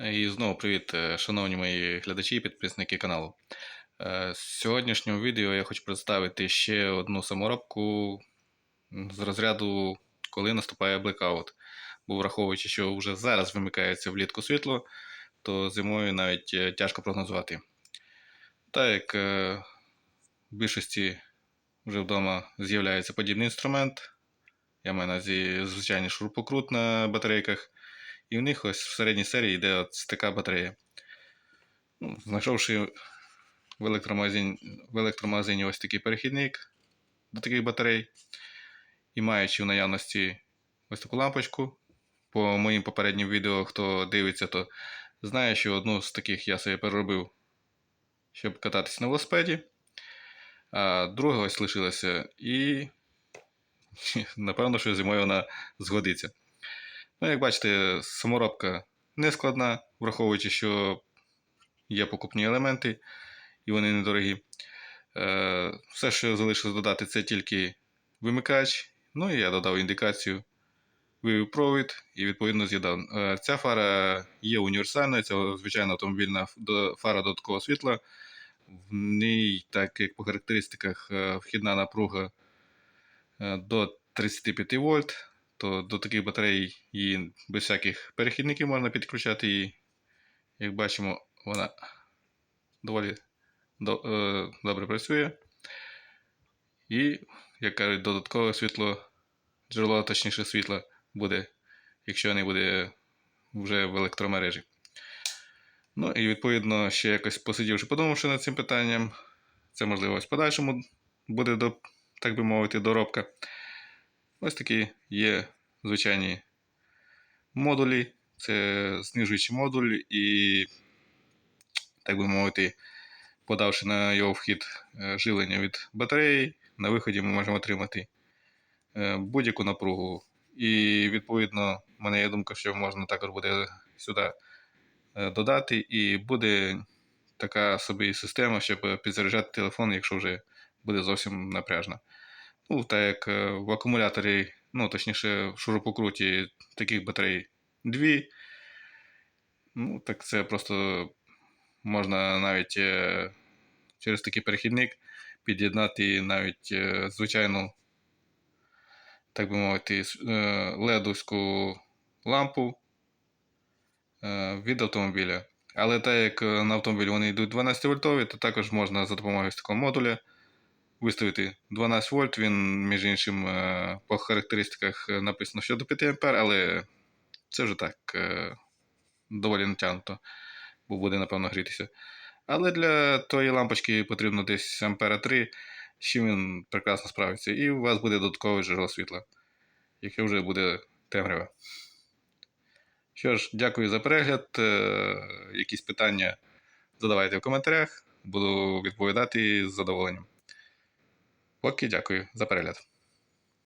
І знову привіт, е, шановні мої глядачі і підписники каналу. Е, З сьогоднішнього відео я хочу представити ще одну саморобку з розряду, коли наступає блекаут. Бо враховуючи, що вже зараз вимикається влітку світло, то зимою навіть е, тяжко прогнозувати. Так як в більшості вже вдома з'являється подібний інструмент, я маю на увазі звичайний шурупокрут на батарейках. І в них ось в середній серії йде от така батарея. Ну, знайшовши в електромагазині, в електромагазині ось такий перехідник до таких батарей, і маючи в наявності ось таку лампочку, по моїм попереднім відео, хто дивиться, то знає, що одну з таких я собі переробив, щоб кататися на велосипеді. А друга ось лишилася, і напевно, що зимою вона згодиться. Ну, як бачите, саморобка не складна, враховуючи, що є покупні елементи і вони недорогі. Е, Все, що залишилось додати, це тільки вимикач. Ну і я додав індикацію, вивів провід і відповідно з'єднав. Е, Ця фара є універсальною, це звичайно автомобільна фара додаткового світла. В ній, так як по характеристиках, е, вхідна напруга до 35 вольт то до таких батарей її без всяких перехідників можна підключати і, як бачимо, вона доволі до, е, добре працює. І, як кажуть, додаткове світло, джерело, точніше світла буде, якщо не буде вже в електромережі. Ну і відповідно, ще якось посидівши, подумавши над цим питанням, це можливо в подальшому буде, до, так би мовити, доробка. Ось такі є звичайні модулі, це знижуючий модуль, і, так би мовити, подавши на його вхід е, живлення від батареї, на виході ми можемо отримати е, будь-яку напругу. І відповідно, в мене є думка, що можна також буде сюди е, додати, і буде така собі система, щоб підзаряджати телефон, якщо вже буде зовсім напряжно. Ну, так як е, в акумуляторі, ну, точніше, в шурупокруті таких батарей дві. Ну, так це просто можна навіть е, через такий перехідник під'єднати навіть е, звичайну, так би мовити, ледовську лампу від автомобіля. Але так як на автомобілі вони йдуть 12 вольтові, то також можна за допомогою такого модуля виставити 12 вольт. Він, між іншим, е, по характеристиках е, написано, що до 5 А, але це вже так е, доволі натягнуто, бо буде, напевно, грітися. Але для тої лампочки потрібно десь ампера 3, з чим він прекрасно справиться. І у вас буде додаткове джерело світла, яке вже буде темряве. Що ж, дякую за перегляд. Якісь питання задавайте в коментарях, буду відповідати з задоволенням. Поки дякую за перегляд.